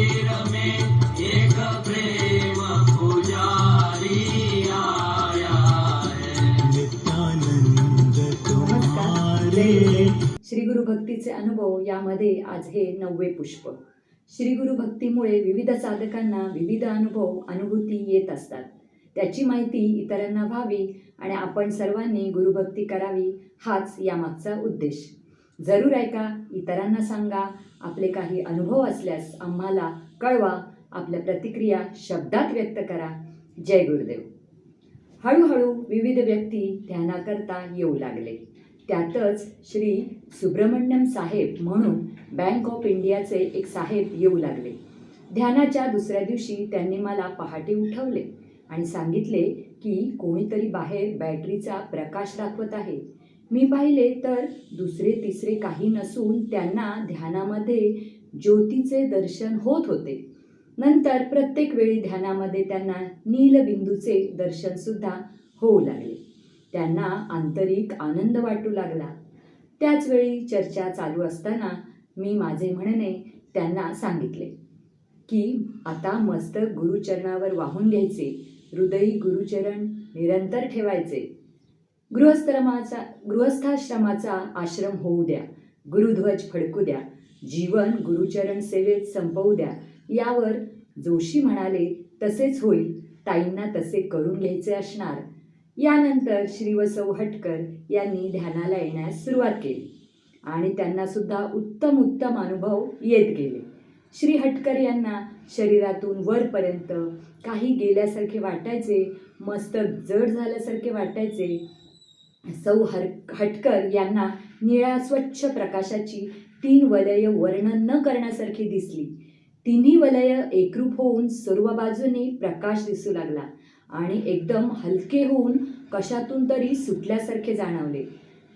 मंदिर में एक प्रेम पुजारी आया है। नित्यानंद तुम्हारे श्री गुरु भक्तीचे अनुभव यामध्ये आज हे नववे पुष्प. श्री गुरु भक्तीमुळे विविध साधकांना विविध अनुभव अनुभूती येत असतात. त्याची माहिती इतरांना व्हावी आणि आपण सर्वांनी गुरुभक्ती करावी हाच यामागचा उद्देश. जरूर ऐका इतरांना सांगा. आपले काही अनुभव असल्यास आम्हाला कळवा. आपल्या प्रतिक्रिया शब्दात व्यक्त करा. जय गुरुदेव. हळूहळू विविध व्यक्ती ध्यानाकरता येऊ लागले. त्यातच श्री सुब्रमण्यम साहेब म्हणून बँक ऑफ इंडियाचे एक साहेब येऊ लागले. ध्यानाच्या दुसऱ्या दिवशी त्यांनी मला पहाटे उठवले आणि सांगितले की कोणीतरी बाहेर बॅटरीचा प्रकाश दाखवत आहे. मी पाहिले तर दुसरे तिसरे काही नसून त्यांना ध्यानामध्ये ज्योतीचे दर्शन होत होते. नंतर प्रत्येक वेळी ध्यानामध्ये त्यांना नीलबिंदूचे दर्शनसुद्धा होऊ लागले. त्यांना आंतरिक आनंद वाटू लागला. त्याचवेळी चर्चा चालू असताना मी माझे म्हणणे त्यांना सांगितले की आता मस्तक गुरुचरणावर वाहून घ्यायचे. हृदयी गुरुचरण निरंतर ठेवायचे. गृहस्थरमाचा गृहस्थाश्रमाचा आश्रम होऊ द्या गुरुध्वज फडकू द्या जीवन गुरुचरण सेवेत संपवू द्या. यावर जोशी म्हणाले तसेच होईल. ताईंना तसे करून घ्यायचे असणार. यानंतर श्रीवसव हटकर यांनी ध्यानाला येण्यास सुरुवात केली आणि त्यांना सुद्धा उत्तम उत्तम अनुभव येत गेले. श्री हटकर यांना शरीरातून वरपर्यंत काही गेल्यासारखे वाटायचे मस्तक जड झाल्यासारखे वाटायचे सौ हर हटकर यांना निळ्या स्वच्छ प्रकाशाची तीन वलय वर्णन न करण्यासारखी दिसली. तिन्ही वलय एकरूप होऊन सर्व बाजूनी प्रकाश दिसू लागला आणि एकदम हलके होऊन कशातून तरी सुटल्यासारखे जाणवले.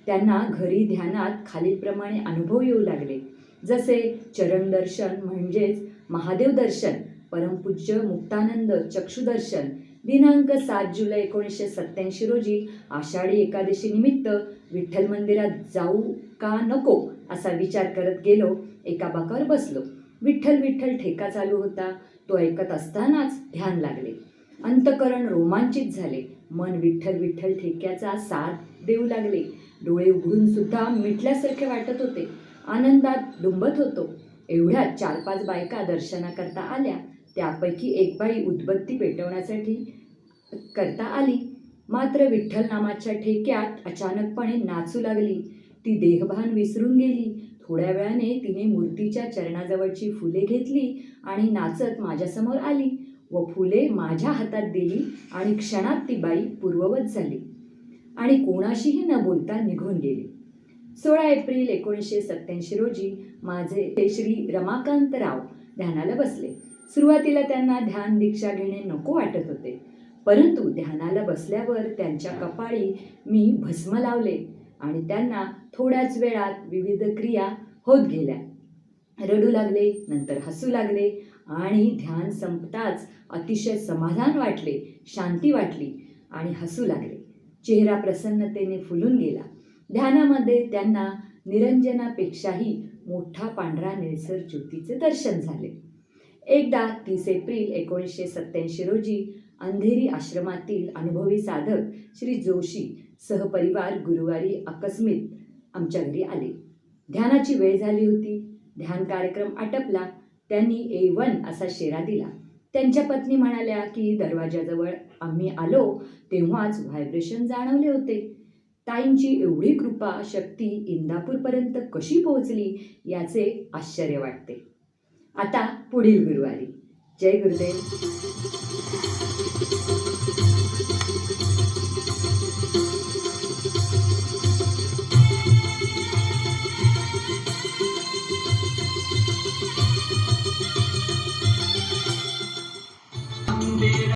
त्यांना घरी ध्यानात खालीलप्रमाणे अनुभव येऊ लागले. जसे चरण दर्शन म्हणजेच महादेव दर्शन परमपूज्य मुक्तानंद चक्षुदर्शन दिनांक सात जुलै एकोणीसशे सत्त्याऐंशी रोजी आषाढी एकादशी निमित्त विठ्ठल मंदिरात जाऊ का नको असा विचार करत गेलो. एका बाकावर बसलो. विठ्ठल विठ्ठल ठेका चालू होता. तो ऐकत असतानाच ध्यान लागले. अंतकरण रोमांचित झाले. मन विठ्ठल विठ्ठल ठेक्याचा साथ देऊ लागले. डोळे उघडून सुद्धा मिटल्यासारखे वाटत होते. आनंदात डुंबत होतो. एवढ्या चार पाच बायका दर्शनाकरता आल्या. त्यापैकी एक बाई उदबत्ती पेटवण्यासाठी करता आली. मात्र विठ्ठल नामाच्या ठेक्यात अचानकपणे नाचू लागली. ती देहभान विसरून गेली. थोड्या वेळाने तिने मूर्तीच्या चरणाजवळची फुले घेतली आणि नाचत माझ्यासमोर आली व फुले माझ्या हातात दिली आणि क्षणात ती बाई पूर्ववत झाली आणि कोणाशीही न बोलता निघून गेली. सोळा एप्रिल एकोणीसशे सत्याऐंशी रोजी माझे ते श्री रमाकांत राव ध्यानाला बसले. सुरुवातीला त्यांना ध्यान दीक्षा घेणे नको वाटत होते. परंतु ध्यानाला बसल्यावर त्यांच्या कपाळी मी भस्म लावले आणि त्यांना थोड्याच वेळात विविध क्रिया होत गेल्या. रडू लागले नंतर हसू लागले आणि ध्यान संपताच अतिशय समाधान वाटले शांती वाटली आणि हसू लागले. चेहरा प्रसन्नतेने फुलून गेला. ध्यानामध्ये त्यांना निरंजनापेक्षाही मोठा पांढरा निळसर ज्योतीचे दर्शन झाले. एकदा तीस एप्रिल एकोणीसशे सत्त्याऐंशी रोजी अंधेरी आश्रमातील अनुभवी साधक श्री जोशी सहपरिवार गुरुवारी आकस्मित आमच्या घरी आले. ध्यानाची वेळ झाली होती. ध्यान कार्यक्रम आटपला. त्यांनी ए वन असा शेरा दिला. त्यांच्या पत्नी म्हणाल्या की दरवाजाजवळ आम्ही आलो तेव्हाच व्हायब्रेशन जाणवले होते. ताईंची एवढी कृपा शक्ती इंदापूरपर्यंत कशी पोहोचली याचे आश्चर्य वाटते. आता पुढील गुरुवारी. जय गुरुदेव.